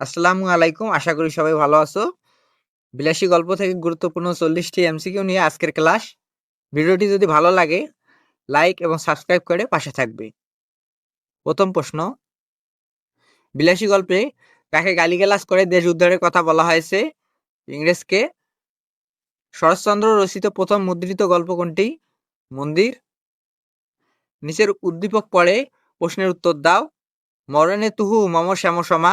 আসসালামু আলাইকুম। আশা করি সবাই ভালো আছো। বিলাসী গল্প থেকে গুরুত্বপূর্ণ চল্লিশটি এমসিকিউ নিয়ে আজকের ক্লাস। ভিডিওটি যদি ভালো লাগে, লাইক এবং সাবস্ক্রাইব করে পাশে থাকবে। প্রথম প্রশ্ন। বিলাসী গল্পে কাকে গালিগালাজ করে দেশ উদ্ধারের কথা বলা হয়েছে? ইংরেজকে। শরৎচন্দ্র রচিত প্রথম মুদ্রিত গল্প কোনটি? মন্দির। নিচের উদ্দীপক পড়ে প্রশ্নের উত্তর দাও। মরণে তুহু মম শ্যাম শ্যামসমা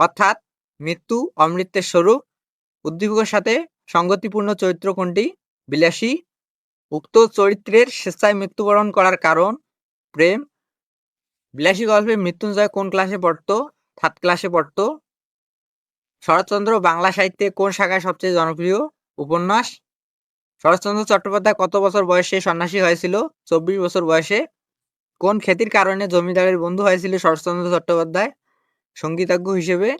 অর্থাৎ মৃত্যু, অমৃতের স্বরূপ, উদ্দীপকের সাথে সঙ্গতিপূর্ণ চরিত্র কোনটি? বিলাসী। উক্ত চরিত্রের স্বেচ্ছায় মৃত্যুবরণ করার কারণ, প্রেম। বিলাসী গল্পে মৃত্যুঞ্জয় কোন ক্লাসে পড়তো? থার্ড ক্লাসে পড়তো। শরৎচন্দ্র বাংলা সাহিত্যে কোন শাখায় সবচেয়ে জনপ্রিয়? উপন্যাস। শরৎচন্দ্র চট্টোপাধ্যায় কত বছর বয়সে সন্ন্যাসী হয়েছিল? চব্বিশ বছর বয়সে। কোন খ্যাতির কারণে জমিদারের বন্ধু হয়েছিল শরৎচন্দ্র চট্টোপাধ্যায়? সঙ্গীতজ্ঞ হিসেবে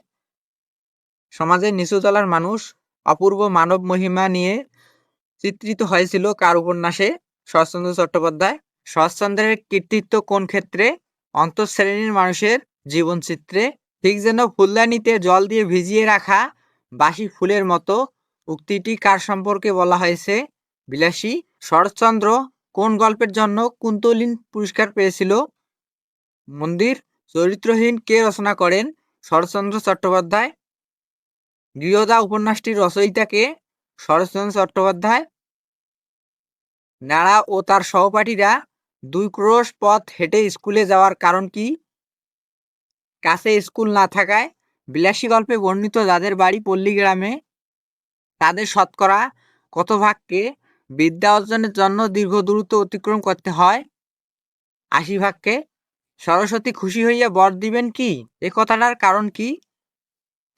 সমাজের নিচুতলার মানুষ অপূর্ব মানব মহিমা নিয়ে চিত্রিত হয়েছিল কার উপন্যাসে? শরৎচন্দ্র চট্টোপাধ্যায়। শরৎচন্দ্রের কৃতিত্ব কোন ক্ষেত্রে? অন্তঃশ্রেণীর মানুষের জীবনচিত্রে। ঠিক যেন ফুলদানিতে জল দিয়ে ভিজিয়ে রাখা বাসি ফুলের মতো উক্তিটি কার সম্পর্কে বলা হয়েছে? বিলাসী, শরৎচন্দ্র কোন গল্পের জন্য কুন্তলিন পুরস্কার পেয়েছিল? মন্দির চরিত্রহীন কে রচনা করেন? শরৎচন্দ্র চট্টোপাধ্যায়। গৃহদা উপন্যাসটির রচয়িতাকে শরৎচন্দ্র চট্টোপাধ্যায়। নাড়া ও তার সহপাঠীরা দুই ক্রোশ পথ হেঁটে স্কুলে যাওয়ার কারণ কি? কাছে স্কুল না থাকায় বিলাসী গল্পে বর্ণিত যাদের বাড়ি পল্লী গ্রামে, তাদের শতকরা কত ভাগকে বিদ্যা অর্জনের জন্য দীর্ঘ দূরত্ব অতিক্রম করতে হয়? আশি ভাগকে সরস্বতী খুশি হইয়া বর দিবেন কি? এ কথাটার কারণ কি?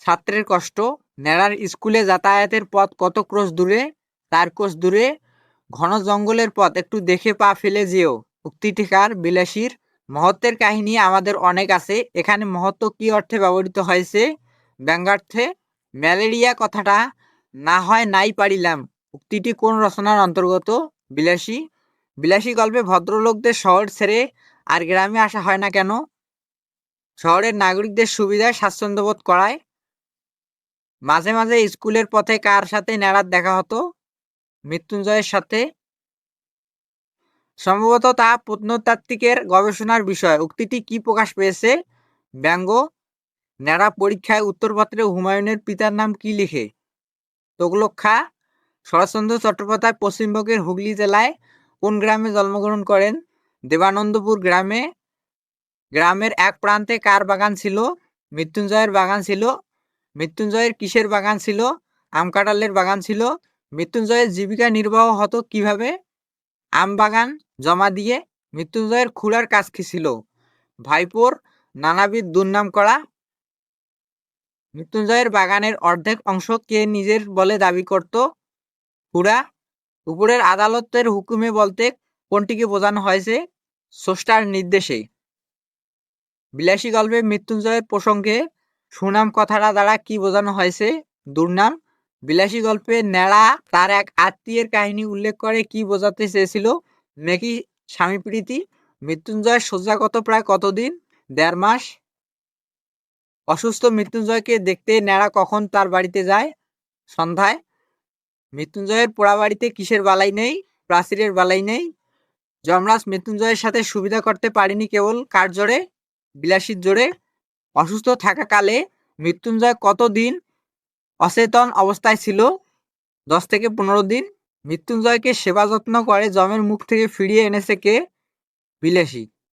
ছাত্রের কষ্ট, নেড়ার স্কুলে যাতায়াতের পথ কত ক্রোশ দূরে, তার কোষ দূরে, ঘন জঙ্গলের পথ, একটু দেখে পা ফেলে যেও। উক্তিটিকার বিলাসীর মহত্বের কাহিনী আমাদের অনেক আছে। এখানে মহত্ব কি অর্থে ব্যবহৃত হয়েছে? ব্যঙ্গার্থে, ম্যালেরিয়া কথাটা না হয় নাই পারিলাম। উক্তিটি কোন রচনার অন্তর্গত? বিলাসী বিলাসী গল্পে ভদ্রলোকদের শহর ছেড়ে আর গ্রামে আসা হয় না কেন? শহরের নাগরিকদের সুবিধায় স্বাচ্ছন্দ্যবোধ করায়? মাঝে মাঝে স্কুলের পথে কার সাথে নেড়ার দেখা হতো? মৃত্যুঞ্জয়ের সাথে? সম্ভবত তা প্রত্নতাত্ত্বিকের গবেষণার বিষয়। উক্তিটি কি প্রকাশ পেয়েছে? ব্যঙ্গ, নেড়া পরীক্ষায় উত্তরপত্রে হুমায়ুনের পিতার নাম কি লিখে? তোগলক খা শরৎচন্দ্র চট্টোপাধ্যায় পশ্চিমবঙ্গের হুগলি জেলায় কোন গ্রামে জন্মগ্রহণ করেন? দেবানন্দপুর গ্রামে, গ্রামের এক প্রান্তে কার বাগান ছিল? মৃত্যুঞ্জয়ের বাগান ছিল। মৃত্যুঞ্জয়ের কিসের বাগান ছিল? আম কাঁঠালের বাগান ছিল। মৃত্যুঞ্জয়ের জীবিকা নির্বাহ হতো কীভাবে? আম বাগান জমা দিয়ে মৃত্যুঞ্জয়ের খুড়ার কাজ কি ছিল? ভাইপোর নানাবিধ দুর্নাম করা। মৃত্যুঞ্জয়ের বাগানের অর্ধেক অংশ কে নিজের বলে দাবি করত? খুড়া, উপরের আদালতের হুকুমে বলতে কোনটিকে বোঝানো হয়েছে? স্রষ্টার নির্দেশে বিলাসী গল্পে মৃত্যুঞ্জয়ের প্রসঙ্গে সুনাম কথাটা দ্বারা কি বোঝানো হয়েছে? দুর্নাম। বিলাসী গল্পে ন্যাড়া তার এক আত্মীয়ের কাহিনী উল্লেখ করে কি বোঝাতে চেয়েছিল? মেকি স্বামী প্রীতি মৃত্যুঞ্জয়ের শয্যাগত প্রায় কতদিন? দেড় মাস। অসুস্থ মৃত্যুঞ্জয়কে দেখতে ন্যাড়া কখন তার বাড়িতে যায়? সন্ধ্যায়। মৃত্যুঞ্জয়ের পোড়া বাড়িতে কিসের বালাই নেই? প্রাচীরের বালাই নেই? যমরাজ মৃত্যুঞ্জয়ের সাথে সুবিধা করতে পারিনি কেবল কার জোরে? বিলাসীর জোরে? অসুস্থ থাকাকালে মৃত্যুঞ্জয় কতদিন অচেতন অবস্থায় ছিল? দশ থেকে পনেরো দিন? মৃত্যুঞ্জয়কে সেবা যত্ন করে জমের মুখ থেকে ফিরিয়ে এনেছে কে? বিলাসী।